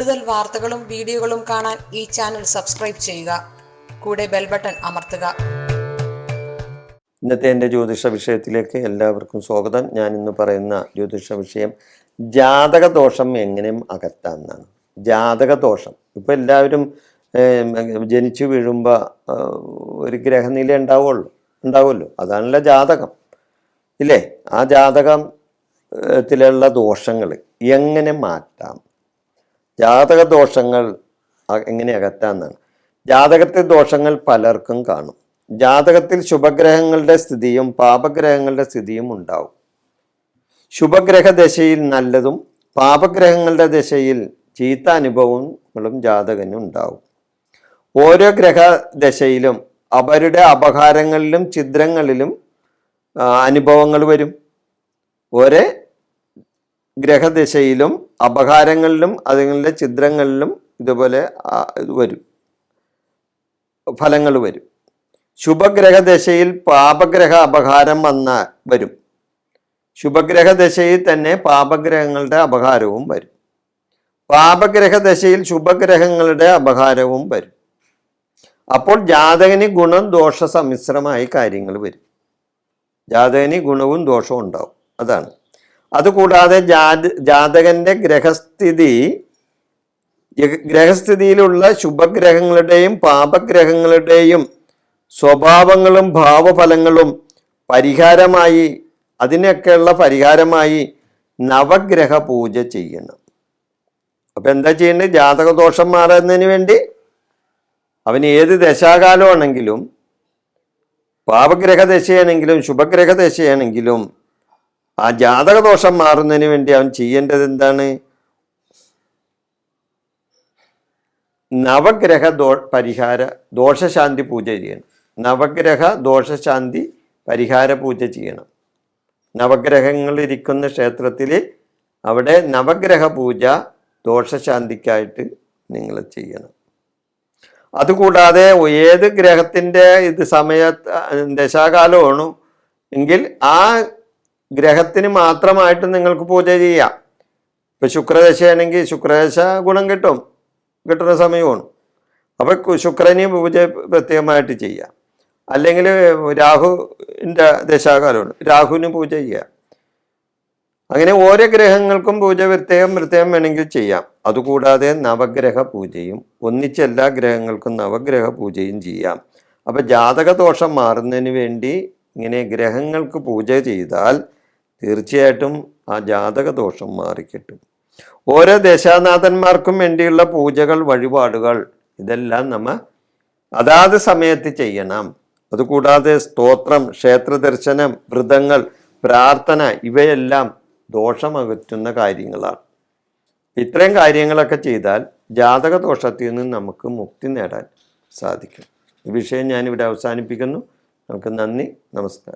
കൂടുതൽ വാർത്തകളും വീഡിയോകളും കാണാൻ ഈ ചാനൽ സബ്സ്ക്രൈബ് ചെയ്യുക. കൂടെ ബെൽ ബട്ടൺ അമർത്തുക. ഇന്നത്തെ എന്റെ ജ്യോതിഷ വിഷയത്തിലേക്ക് എല്ലാവർക്കും സ്വാഗതം. ഞാൻ ഇന്ന് പറയുന്ന ജ്യോതിഷ വിഷയം ജാതക ദോഷം എങ്ങനെയും അകറ്റാമെന്നാണ്. ജാതക ദോഷം ഇപ്പോൾ എല്ലാവരും ജനിച്ചു വീഴുമ്പോൾ ഒരു ഗ്രഹനില ഉണ്ടാവുള്ളൂ ഉണ്ടാവുമല്ലോ. അതാണല്ലോ ജാതകം. ഇല്ലേ? ആ ജാതകത്തിലുള്ള ദോഷങ്ങൾ എങ്ങനെ മാറ്റാം? ജാതക ദോഷങ്ങൾ എങ്ങനെ അകറ്റാമെന്നാണ് ജാതകത്തിൽ ദോഷങ്ങൾ പലർക്കും കാണും. ജാതകത്തിൽ ശുഭഗ്രഹങ്ങളുടെ സ്ഥിതിയും പാപഗ്രഹങ്ങളുടെ സ്ഥിതിയും ഉണ്ടാവും. ശുഭഗ്രഹ ദശയിൽ നല്ലതും പാപഗ്രഹങ്ങളുടെ ദശയിൽ ചീത്ത അനുഭവങ്ങളും ജാതകന് ഉണ്ടാവും. ഓരോ ഗ്രഹ ദശയിലും അവരുടെ അപകാരങ്ങളിലും ചിത്രങ്ങളിലും അനുഭവങ്ങൾ വരും. ഒരേ ഗ്രഹദശയിലും അപകാരങ്ങളിലും അതുങ്ങളുടെ ചിത്രങ്ങളിലും ഇതുപോലെ ഇത് വരും. ഫലങ്ങൾ വരും. ശുഭഗ്രഹദശയിൽ പാപഗ്രഹ അപകാരം വന്ന വരും. ശുഭഗ്രഹദശയിൽ തന്നെ പാപഗ്രഹങ്ങളുടെ അപകാരവും വരും. പാപഗ്രഹദശയിൽ ശുഭഗ്രഹങ്ങളുടെ അപകാരവും വരും. അപ്പോൾ ജാതകന് ഗുണം ദോഷ സമ്മിശ്രമായി കാര്യങ്ങൾ വരും. ജാതകന് ഗുണവും ദോഷവും ഉണ്ടാവും. അതാണ്. അതുകൂടാതെ ജാത ജാതകന്റെ ഗ്രഹസ്ഥിതി ഗ്രഹസ്ഥിതിയിലുള്ള ശുഭഗ്രഹങ്ങളുടെയും പാപഗ്രഹങ്ങളുടെയും സ്വഭാവങ്ങളും ഭാവഫലങ്ങളും പരിഹാരമായി അതിനൊക്കെയുള്ള പരിഹാരമായി നവഗ്രഹ പൂജ ചെയ്യണം അപ്പൊ എന്താ ചെയ്യേണ്ടത് ജാതകദോഷം മാറുന്നതിന് വേണ്ടി അവന് ഏത് ദശാകാലമാണെങ്കിലും പാപഗ്രഹ ദശയാണെങ്കിലും ശുഭഗ്രഹ ദശയാണെങ്കിലും ആ ജാതകദോഷം മാറുന്നതിന് വേണ്ടി അവൻ ചെയ്യേണ്ടത് എന്താണ്? നവഗ്രഹ ദോ പരിഹാര ദോഷശാന്തി പൂജ ചെയ്യണം. നവഗ്രഹ ദോഷശാന്തി പരിഹാര പൂജ ചെയ്യണം. നവഗ്രഹങ്ങളിരിക്കുന്ന ക്ഷേത്രത്തിൽ അവിടെ നവഗ്രഹ പൂജ ദോഷശാന്തിക്കായിട്ട് നിങ്ങൾ ചെയ്യണം. അതുകൂടാതെ ഏത് ഗ്രഹത്തിന്റെ ഇത് സമയ ദശാകാലമാണ് എങ്കിൽ ആ ഗ്രഹത്തിന് മാത്രമായിട്ട് നിങ്ങൾക്ക് പൂജ ചെയ്യാം. ഇപ്പൊ ശുക്രദശയാണെങ്കിൽ ശുക്രദശ ഗുണം കിട്ടും. കിട്ടുന്ന സമയമാണ്. അപ്പൊ ശുക്രനെ ശുക്രന് പൂജ പ്രത്യേകമായിട്ട് ചെയ്യാം. അല്ലെങ്കിൽ രാഹുവിന്റെ ദശാകാലമാണ്. രാഹുവിന് പൂജ ചെയ്യാം. അങ്ങനെ ഓരോ ഗ്രഹങ്ങൾക്കും പൂജ പ്രത്യേകം പ്രത്യേകം വേണമെങ്കിൽ ചെയ്യാം. അതുകൂടാതെ നവഗ്രഹ പൂജയും ഒന്നിച്ച് എല്ലാ ഗ്രഹങ്ങൾക്കും നവഗ്രഹ പൂജയും ചെയ്യാം. അപ്പോൾ ജാതക ദോഷം മാറുന്നതിന് വേണ്ടി ഇങ്ങനെ ഗ്രഹങ്ങൾക്ക് പൂജ ചെയ്താൽ തീർച്ചയായിട്ടും ആ ജാതക ദോഷം മാറിക്കിട്ടും. ഓരോ ദേശാനാഥന്മാർക്കും വേണ്ടിയുള്ള പൂജകൾ വഴിപാടുകൾ ഇതെല്ലാം നമ്മൾ അതാത് സമയത്ത് ചെയ്യണം. അതുകൂടാതെ സ്തോത്രം ക്ഷേത്ര ദർശനം വ്രതങ്ങൾ പ്രാർത്ഥന ഇവയെല്ലാം ദോഷമകറ്റുന്ന കാര്യങ്ങളാണ്. ഇത്രയും കാര്യങ്ങളൊക്കെ ചെയ്താൽ ജാതക ദോഷത്തിൽ നിന്ന് നമുക്ക് മുക്തി നേടാൻ സാധിക്കും. ഈ വിഷയം ഞാനിവിടെ അവസാനിപ്പിക്കുന്നു. നമുക്ക് നന്ദി നമസ്കാരം.